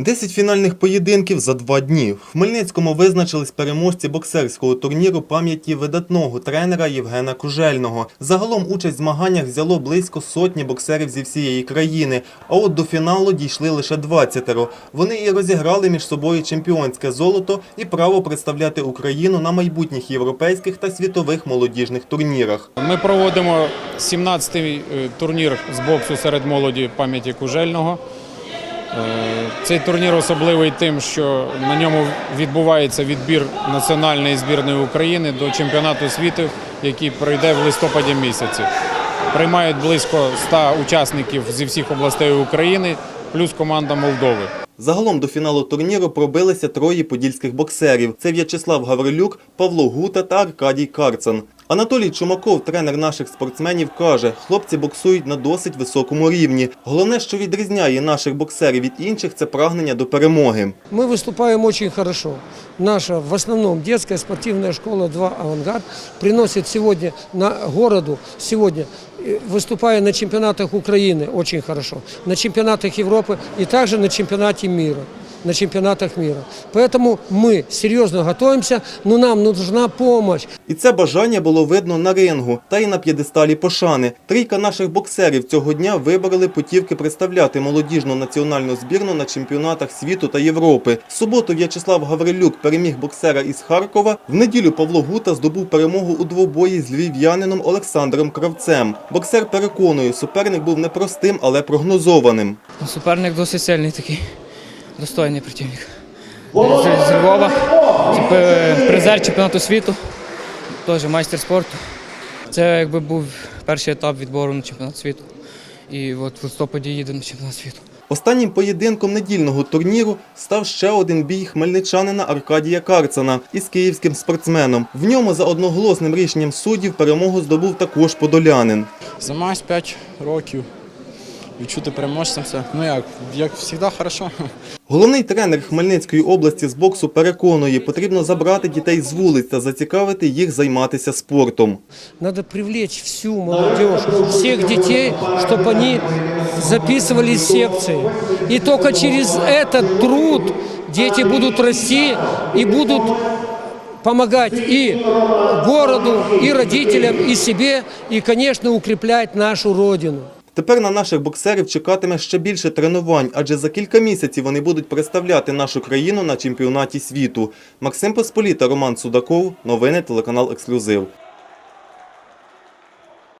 Десять фінальних поєдинків за два дні. В Хмельницькому визначились переможці боксерського турніру пам'яті видатного тренера Євгена Кужельного. Загалом участь в змаганнях взяло близько сотні боксерів зі всієї країни, а от до фіналу дійшли лише 20 Вони і розіграли між собою чемпіонське золото і право представляти Україну на майбутніх європейських та світових молодіжних турнірах. Ми проводимо 17-й е, турнір з боксу серед молоді пам'яті Кужельного. Е, Цей турнір особливий тим, що на ньому відбувається відбір національної збірної України до чемпіонату світу, який пройде в листопаді місяці. Приймають близько 100 учасників зі всіх областей України, плюс команда Молдови. Загалом до фіналу турніру пробилися троє подільських боксерів. Це В'ячеслав Гаврилюк, Павло Гута та Аркадій Карцан. Анатолій Чумаков, тренер наших спортсменів, каже, хлопці боксують на досить високому рівні. Головне, що відрізняє наших боксерів від інших, це прагнення до перемоги. Мы выступаем очень хорошо. Наша в основном детская спортивная школа 2 «Авангард» приносит сегодня на городу, сегодня э, выступая на чемпионатах Украины очень хорошо, на чемпионатах Европы и также на чемпионате мира на чемпионатах мира. Поэтому мы серьезно готовимся, но нам нужна помощь. І це бажання було видно на рингу та й на п'єдесталі пошани. Трійка наших боксерів цього дня вибороли путівки представляти молодіжну національну збірну на чемпіонатах світу та Європи. В суботу В'ячеслав Гаврилюк переміг боксера із Харкова. В неділю Павло Гута здобув перемогу у двобої з львів'янином Олександром Кравцем. Боксер переконує, суперник був непростим, але прогнозованим. Суперник досить сильний такий, достойний противник. З, з Львова, призер чемпіонату світу, теж майстер спорту. Це якби був перший етап відбору на чемпіонат світу. І от в листопаді їде на чемпіонат світу. Останнім поєдинком недільного турніру став ще один бій хмельничанина Аркадія Карцана із київським спортсменом. В ньому за одноголосним рішенням суддів перемогу здобув також подолянин. Займаюсь 5 років Відчути переможцем все. Ну як, як завжди, хорошо. Головний тренер Хмельницької області з боксу переконує, потрібно забрати дітей з вулиць та зацікавити їх займатися спортом. Надо привлечь всю молодежь, всех детей, чтобы они записывались в секции. И только через этот труд дети будут расти и будут помогать и городу, и родителям, и себе, и, конечно, укреплять нашу Родину. Тепер на наших боксерів чекатиме ще більше тренувань, адже за кілька місяців вони будуть представляти нашу країну на чемпіонаті світу. Максим Посполіта, Роман Судаков. Новини телеканал Ексклюзив.